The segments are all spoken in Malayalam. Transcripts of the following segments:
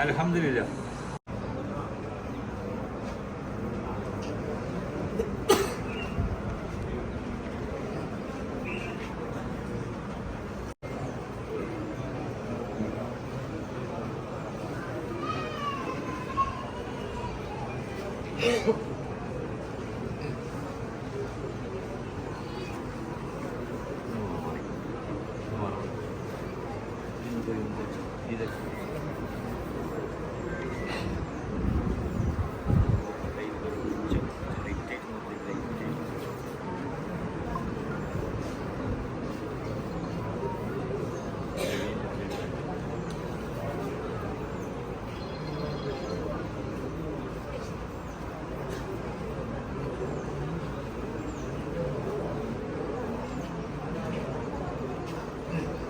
അലഹമില്ല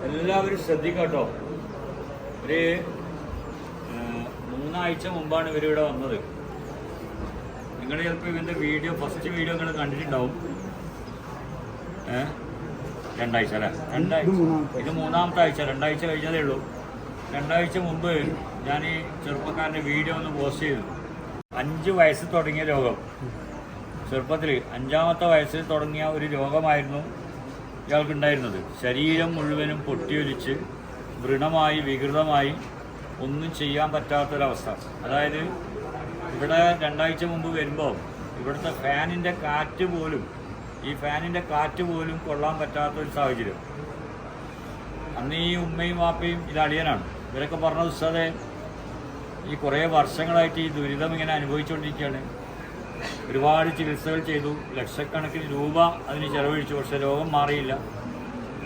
എല്ലാവരും ശ്രദ്ധിക്കട്ടോ. ഒരു മൂന്നാഴ്ച മുമ്പാണ് ഇവരിവിടെ വന്നത്. നിങ്ങൾ ചിലപ്പോൾ ഇവന്റെ വീഡിയോ ഫസ്റ്റ് വീഡിയോ നിങ്ങൾ കണ്ടിട്ടുണ്ടാവും. ഏഹ് രണ്ടാഴ്ച അല്ലേ? രണ്ടാഴ്ച. ഇത് മൂന്നാമത്തെ ആഴ്ച രണ്ടാഴ്ച കഴിഞ്ഞതേ ഉള്ളൂ. രണ്ടാഴ്ച മുമ്പ് ഞാൻ ഈ ചെറുപ്പക്കാരന്റെ വീഡിയോ ഒന്ന് പോസ്റ്റ് ചെയ്തു. അഞ്ച് വയസ്സ് തുടങ്ങിയ രോഗം. ചെറുപ്പത്തിൽ അഞ്ചാമത്തെ വയസ്സിൽ തുടങ്ങിയ ഒരു രോഗമായിരുന്നു. ഇയാൾക്കുണ്ടായിരുന്നത്. ശരീരം മുഴുവനും പൊട്ടിയൊലിച്ച് വൃണമായി വികൃതമായി ഒന്നും ചെയ്യാൻ പറ്റാത്തൊരവസ്ഥ. അതായത് ഇവിടെ രണ്ടാഴ്ച മുമ്പ് വരുമ്പോൾ ഇവിടുത്തെ ഫാനിന്റെ കാറ്റ് പോലും ഈ ഫാനിന്റെ കാറ്റ് പോലും കൊള്ളാൻ പറ്റാത്ത ഒരു സാഹചര്യം. അന്ന് ഈ ഉമ്മയും വാപ്പയും ഇത് അടിയനാണ് ഇവരൊക്കെ പറഞ്ഞ ഉസ്താദെ ഈ കുറേ വർഷങ്ങളായിട്ട് ഈ ദുരിതം ഇങ്ങനെ അനുഭവിച്ചുകൊണ്ടിരിക്കുകയാണ്. ഒരുപാട് ചികിത്സകൾ ചെയ്തു. ലക്ഷക്കണക്കിന് രൂപ അതിന് ചെലവഴിച്ചു. പക്ഷെ രോഗം മാറിയില്ല.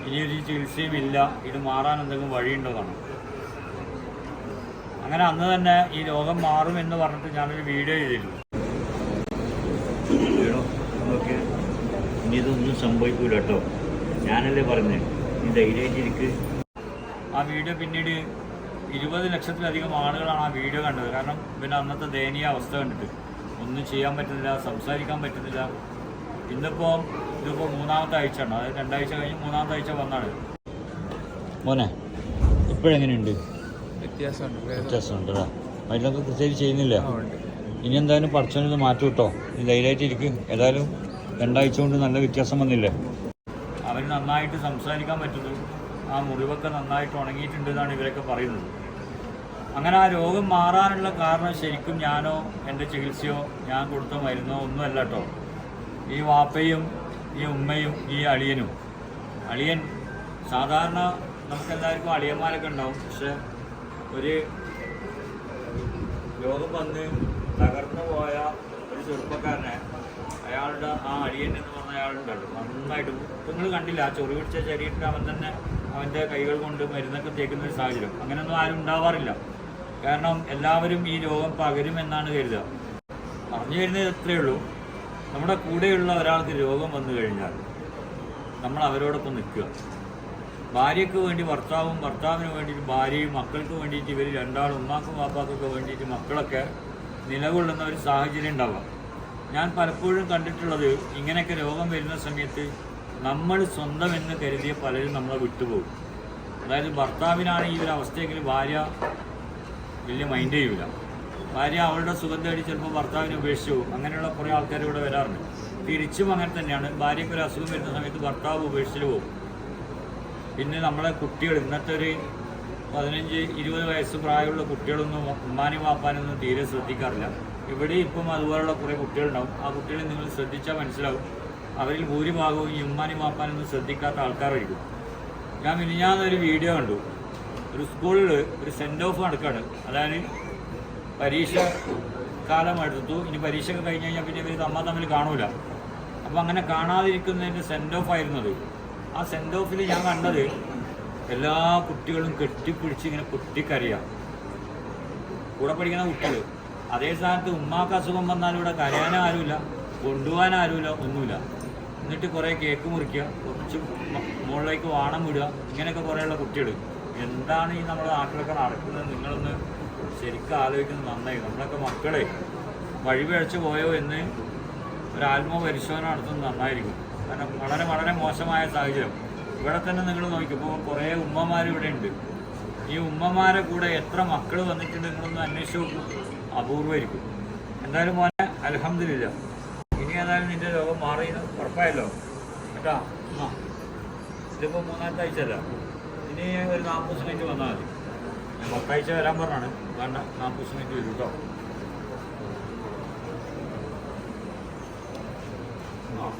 ഇനിയൊരു ചികിത്സയും ഇല്ല ഇത് മാറാൻ എന്തെങ്കിലും വഴിയുണ്ടോന്നാണ്. അങ്ങനെ അന്ന് തന്നെ ഈ രോഗം മാറും എന്ന് പറഞ്ഞിട്ട് ഞാനൊരു വീഡിയോ ചെയ്തിരുന്നു. ഇനി ഇതൊന്നും സംഭവിക്കൂല കേട്ടോ. ഞാനല്ലേ പറഞ്ഞേ നീ ധൈര്യമായിട്ടിരിക്ക് ആ വീഡിയോ പിന്നീട് ഇരുപത് ലക്ഷത്തിലധികം ആളുകളാണ് ആ വീഡിയോ കണ്ടത്. കാരണം പിന്നെ അന്നത്തെ ദയനീയ അവസ്ഥ കണ്ടിട്ട്. ഒന്നും ചെയ്യാൻ പറ്റുന്നില്ല സംസാരിക്കാൻ പറ്റുന്നില്ല. ഇന്നിപ്പോൾ ഇതിപ്പോൾ മൂന്നാമത്തെ ആഴ്ചയാണ്. അതായത് രണ്ടാഴ്ച കഴിഞ്ഞ് മൂന്നാമത്തെ ആഴ്ച വന്നാണ്. മോനെ ഇപ്പോഴെങ്ങനെയുണ്ട്? വ്യത്യാസമുണ്ട്. വേദന വ്യത്യാസമുണ്ട് അല്ലേ? അതിലൊക്കെ കൃത്യമായിട്ട് ചെയ്യുന്നില്ല? ഇനി എന്തായാലും പഠിച്ചവനത് മാറ്റി കിട്ടോ ധൈര്യമായിട്ട് ഇരിക്കും. ഏതായാലും രണ്ടാഴ്ച കൊണ്ട് നല്ല വ്യത്യാസം വന്നില്ലേ? അവന് നന്നായിട്ട് സംസാരിക്കാൻ പറ്റുന്നു. ആ മുറിവൊക്കെ നന്നായിട്ട് ഉണങ്ങിയിട്ടുണ്ട് എന്നാണ് ഇവരൊക്കെ പറയുന്നത്. അങ്ങനെ ആ രോഗം മാറാനുള്ള കാരണം ശരിക്കും ഞാനോ എന്റെ ചികിത്സയോ ഞാൻ കൊടുത്ത മരുന്നോ ഒന്നുമല്ല കേട്ടോ ഈ വാപ്പയും ഈ ഉമ്മയും ഈ അളിയനും. അളിയൻ സാധാരണ നമുക്കെല്ലാവർക്കും അളിയന്മാരൊക്കെ ഉണ്ടാവും. പക്ഷെ ഒരു രോഗം വന്ന് തകർന്നു പോയ ഒരു ചെറുപ്പക്കാരനെ അയാളുടെ ആ അടിയൻ എന്ന് പറഞ്ഞ അയാളുണ്ടല്ലോ. നന്നായിട്ട് നിങ്ങൾ കണ്ടില്ല. ആ ചൊറി പിടിച്ച ശരീരത്തിൽ അവൻ തന്നെ അവന്റെ കൈകൾ കൊണ്ട് മരുന്നൊക്കെ തേക്കുന്ന ഒരു സാഹചര്യം. അങ്ങനെയൊന്നും ആരും ഉണ്ടാവാറില്ല. കാരണം എല്ലാവരും ഈ രോഗം പകരുമെന്നാണ് കരുതുക. പറഞ്ഞു വരുന്നത് ഇത്രയേ ഉള്ളൂ. നമ്മുടെ കൂടെയുള്ള ഒരാൾക്ക് രോഗം വന്നു കഴിഞ്ഞാൽ നമ്മൾ അവരോടൊപ്പം നിൽക്കുക. ഭാര്യയ്ക്ക് വേണ്ടി ഭർത്താവും ഭർത്താവിന് വേണ്ടിയിട്ട് ഭാര്യയും മക്കൾക്ക് വേണ്ടിയിട്ട് ഇവർ രണ്ടാളും ഉമ്മാക്കും വാപ്പാക്കൊക്കെ വേണ്ടിയിട്ട് മക്കളൊക്കെ നിലകൊള്ളുന്ന ഒരു സാഹചര്യം ഉണ്ടാവാം ഞാൻ പലപ്പോഴും കണ്ടിട്ടുള്ളത് ഇങ്ങനെയൊക്കെ രോഗം വരുന്ന സമയത്ത് നമ്മൾ സ്വന്തം എന്ന് കരുതിയ പലരും നമ്മളെ വിട്ടുപോകും. അതായത് ഭർത്താവിനാണ് ഈ ഒരു അവസ്ഥയെങ്കിൽ ഭാര്യ വലിയ മൈൻഡ് ചെയ്യൂല. ഭാര്യ അവളുടെ സുഖം തേടി ചിലപ്പോൾ ഭർത്താവിനെ ഉപേക്ഷിച്ചു പോകും അങ്ങനെയുള്ള കുറേ ആൾക്കാർ ഇവിടെ വരാറുണ്ട്. തിരിച്ചും അങ്ങനെ തന്നെയാണ്. ഭാര്യയ്ക്ക് ഒരു അസുഖം വരുന്ന സമയത്ത് ഭർത്താവ് ഉപേക്ഷിച്ചിട്ട് പോകും. പിന്നെ നമ്മളെ കുട്ടികൾ ഇന്നത്തെ ഒരു പതിനഞ്ച് ഇരുപത് വയസ്സ് പ്രായമുള്ള കുട്ടികളൊന്നും ഉമ്മാനും വാപ്പാനൊന്നും തീരെ ശ്രദ്ധിക്കാറില്ല. ഇവിടെ ഇപ്പം അതുപോലുള്ള കുറേ കുട്ടികളുണ്ടാവും. ആ കുട്ടികളെ നിങ്ങൾ ശ്രദ്ധിച്ചാൽ മനസ്സിലാവും. അവരിൽ ഭൂരിഭാഗവും ഈ ഉമ്മാനും വാപ്പാനൊന്നും ശ്രദ്ധിക്കാത്ത ആൾക്കാരായിരിക്കും. ഞാൻ മിനിഞ്ഞാന്നൊരു വീഡിയോ കണ്ടു. ഒരു സ്കൂളിൽ ഒരു സെൻഡ് ഓഫ് നടക്കുകയാണ് അതായത് പരീക്ഷ കാലം എടുത്തു ഇനി പരീക്ഷ കഴിഞ്ഞ് കഴിഞ്ഞാൽ പിന്നെ ഇവർ തമ്മ തമ്മിൽ കാണൂല. അപ്പോൾ അങ്ങനെ കാണാതിരിക്കുന്നതിന്റെ സെൻഡ് ഓഫ് ആയിരുന്നത്. ആ സെൻഡ് ഓഫിൽ ഞാൻ കണ്ടത് എല്ലാ കുട്ടികളും കെട്ടിപ്പിടിച്ച് ഇങ്ങനെ പൊട്ടിക്കരയാം കൂടെ പഠിക്കുന്ന കുട്ടികൾ അതേ സ്ഥാനത്ത് ഉമ്മാക്ക് അസുഖം വന്നാലും ഇവിടെ കരയാനും ആരുമില്ല കൊണ്ടുപോകാൻ ആരുമില്ല ഒന്നുമില്ല. എന്നിട്ട് കുറേ കേക്ക് മുറിക്കുക കുറച്ച് മുകളിലേക്ക് വാണം വിടുക ഇങ്ങനെയൊക്കെ കുറേയുള്ള കുട്ടികൾ എന്താണ് ഈ നമ്മുടെ നാട്ടിലൊക്കെ നടക്കുന്നത്? നിങ്ങളൊന്ന് ശരിക്കും ആലോചിക്കുന്നത് നന്നായി. നമ്മളൊക്കെ മക്കളെ വഴിപിഴച്ച് പോയോ എന്ന് ഒരു ആത്മപരിശോധന നടത്തുന്നത് നന്നായിരിക്കും. കാരണം വളരെ വളരെ മോശമായ സാഹചര്യം. ഇവിടെ തന്നെ നിങ്ങൾ നോക്കിയപ്പോൾ കുറേ ഉമ്മമാർ ഇവിടെ ഉണ്ട്. ഈ ഉമ്മമാരെ കൂടെ എത്ര മക്കൾ വന്നിട്ടുണ്ട് നിങ്ങളൊന്ന് അന്വേഷിച്ച് നോക്കൂ. അപൂർവമായിരിക്കും എന്തായാലും മോനെ അലഹമില്ല ഇനി ഏതായാലും നിന്റെ രോഗം മാറിയത് ഉറപ്പായല്ലോ. കേട്ടാ? ഇതിപ്പോൾ മൂന്നാമത്തെ ആഴ്ച ഇനി ഒരു നാൽപ്പത് മിനിറ്റ് വന്നാൽ മതി. ഞാൻ പത്താഴ്ച വരാൻ പറഞ്ഞാണ്. വേണ്ട നാൽപ്പത് മിനിറ്റ് വരും കേട്ടോ ആ.